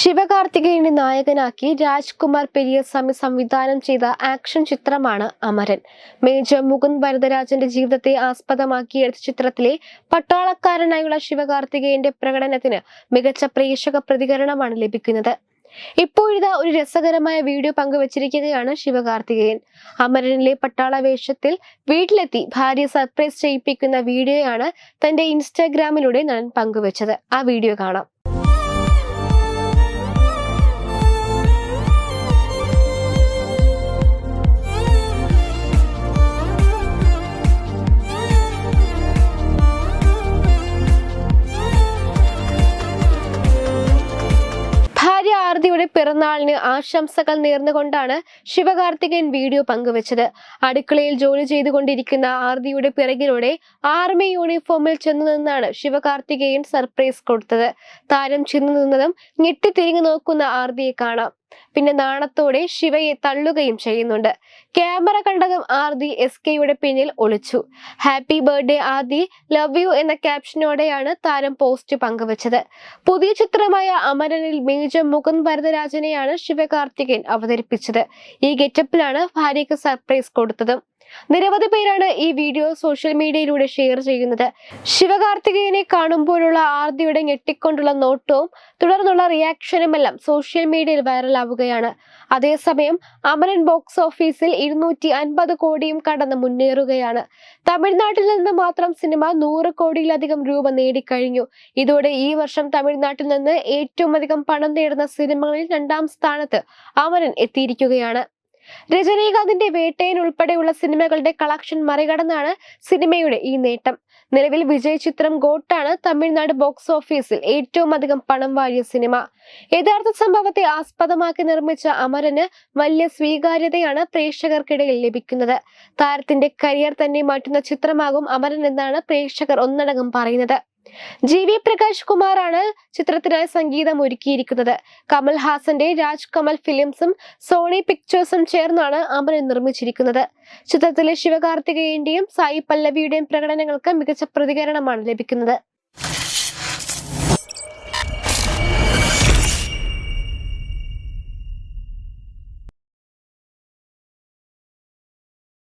ശിവകാർത്തികേയനെ നായകനാക്കി രാജ്കുമാർ പെരിയസ്വാമി സംവിധാനം ചെയ്ത ആക്ഷൻ ചിത്രമാണ് അമരൻ. മേജർ മുകുന്ദ് വരദരാജന്റെ ജീവിതത്തെ ആസ്പദമാക്കി എടുത്ത ചിത്രത്തിലെ പട്ടാളക്കാരനായുള്ള ശിവകാർത്തികേയന്റെ പ്രകടനത്തിന് മികച്ച പ്രേക്ഷക പ്രതികരണമാണ് ലഭിക്കുന്നത്. ഇപ്പോഴിതാ ഒരു രസകരമായ വീഡിയോ പങ്കുവച്ചിരിക്കുകയാണ് ശിവകാർത്തികേയൻ. അമരനിലെ പട്ടാള വേഷത്തിൽ വീട്ടിലെത്തി ഭാര്യ സർപ്രൈസ് ചെയ്യിപ്പിക്കുന്ന വീഡിയോയാണ് തന്റെ ഇൻസ്റ്റാഗ്രാമിലൂടെ നടൻ പങ്കുവച്ചത്. ആ വീഡിയോ കാണാം. ആർതിയുടെ പിറന്നാളിന് ആശംസകൾ നേർന്നുകൊണ്ടാണ് ശിവകാർത്തികൻ വീഡിയോ പങ്കുവച്ചത്. അടുക്കളയിൽ ജോലി ചെയ്തുകൊണ്ടിരിക്കുന്ന ആർതിയുടെ പിറകിലൂടെ ആർമി യൂണിഫോമിൽ ചെന്നു നിന്നാണ് ശിവകാർത്തികേയൻ സർപ്രൈസ് കൊടുത്തത്. താരം ചെന്നു നിന്നതും ഞെട്ടിത്തിരിഞ്ഞു നോക്കുന്ന ആർതിയെ കാണാം. പിന്നെ നാണത്തോടെ ശിവയെ തള്ളുകയും ചെയ്യുന്നുണ്ട്. ക്യാമറ കണ്ടതും ആർതി എസ് കെയുടെ പിന്നിൽ ഒളിച്ചു. Happy birthday Aarthi love you എന്ന ക്യാപ്ഷനോടെയാണ് താരം പോസ്റ്റ് പങ്കുവച്ചത്. പുതിയ ചിത്രമായ അമരനിൽ മേജർ മുകുന്ദ് ഭരതരാജനെയാണ് ശിവകാർത്തികൻ അവതരിപ്പിച്ചത്. ഈ ഗെറ്റപ്പിലാണ് ഭാര്യയ്ക്ക് സർപ്രൈസ് കൊടുത്തത്. നിരവധി പേരാണ് ഈ വീഡിയോ സോഷ്യൽ മീഡിയയിലൂടെ ഷെയർ ചെയ്യുന്നത്. ശിവകാർത്തികേയനെ കാണുമ്പോഴുള്ള ആർതിയുടെ ഞെട്ടിക്കൊണ്ടുള്ള നോട്ടവും തുടർന്നുള്ള റിയാക്ഷനും എല്ലാം സോഷ്യൽ മീഡിയയിൽ വൈറലാവുകയാണ് അതേസമയം അമരൻ ബോക്സ് ഓഫീസിൽ ഇരുന്നൂറ്റി അൻപത് കോടിയും കടന്ന് മുന്നേറുകയാണ്. തമിഴ്നാട്ടിൽ നിന്ന് മാത്രം സിനിമ നൂറ് കോടിയിലധികം രൂപ നേടിക്കഴിഞ്ഞു. ഇതോടെ ഈ വർഷം തമിഴ്നാട്ടിൽ നിന്ന് ഏറ്റവും അധികം പണം നേടുന്ന സിനിമകളിൽ രണ്ടാം സ്ഥാനത്ത് അമരൻ എത്തിയിരിക്കുകയാണ്. രജനീകാന്തിന്റെ വേട്ടയൻ ഉൾപ്പെടെയുള്ള സിനിമകളുടെ കളക്ഷൻ മറികടന്നാണ് സിനിമയുടെ ഈ നേട്ടം. നിലവിൽ വിജയ് ചിത്രം ഗോട്ടാണ് തമിഴ്നാട് ബോക്സ് ഓഫീസിൽ ഏറ്റവും അധികം പണം വാരിയ സിനിമ. യഥാർത്ഥ സംഭവത്തെ ആസ്പദമാക്കി നിർമ്മിച്ച അമരന് വലിയ സ്വീകാര്യതയാണ് പ്രേക്ഷകർക്കിടയിൽ ലഭിക്കുന്നത്. താരത്തിന്റെ കരിയർ തന്നെ മാറ്റുന്ന ചിത്രമാകും അമരൻ എന്നാണ് പ്രേക്ഷകർ ഒന്നടങ്കം പറയുന്നത്. ജി വി പ്രകാശ് കുമാറാണ് ചിത്രത്തിനായി സംഗീതം ഒരുക്കിയിരിക്കുന്നത്. കമൽ ഹാസന്റെ രാജ് കമൽ ഫിലിംസും സോണി പിക്ചേഴ്സും ചേർന്നാണ് അമരൻ നിർമ്മിച്ചിരിക്കുന്നത്. ചിത്രത്തിലെ ശിവകാർത്തികേയന്റെയും സായി പല്ലവിയുടെയും പ്രകടനങ്ങൾക്ക് മികച്ച പ്രതികരണമാണ് ലഭിക്കുന്നത്.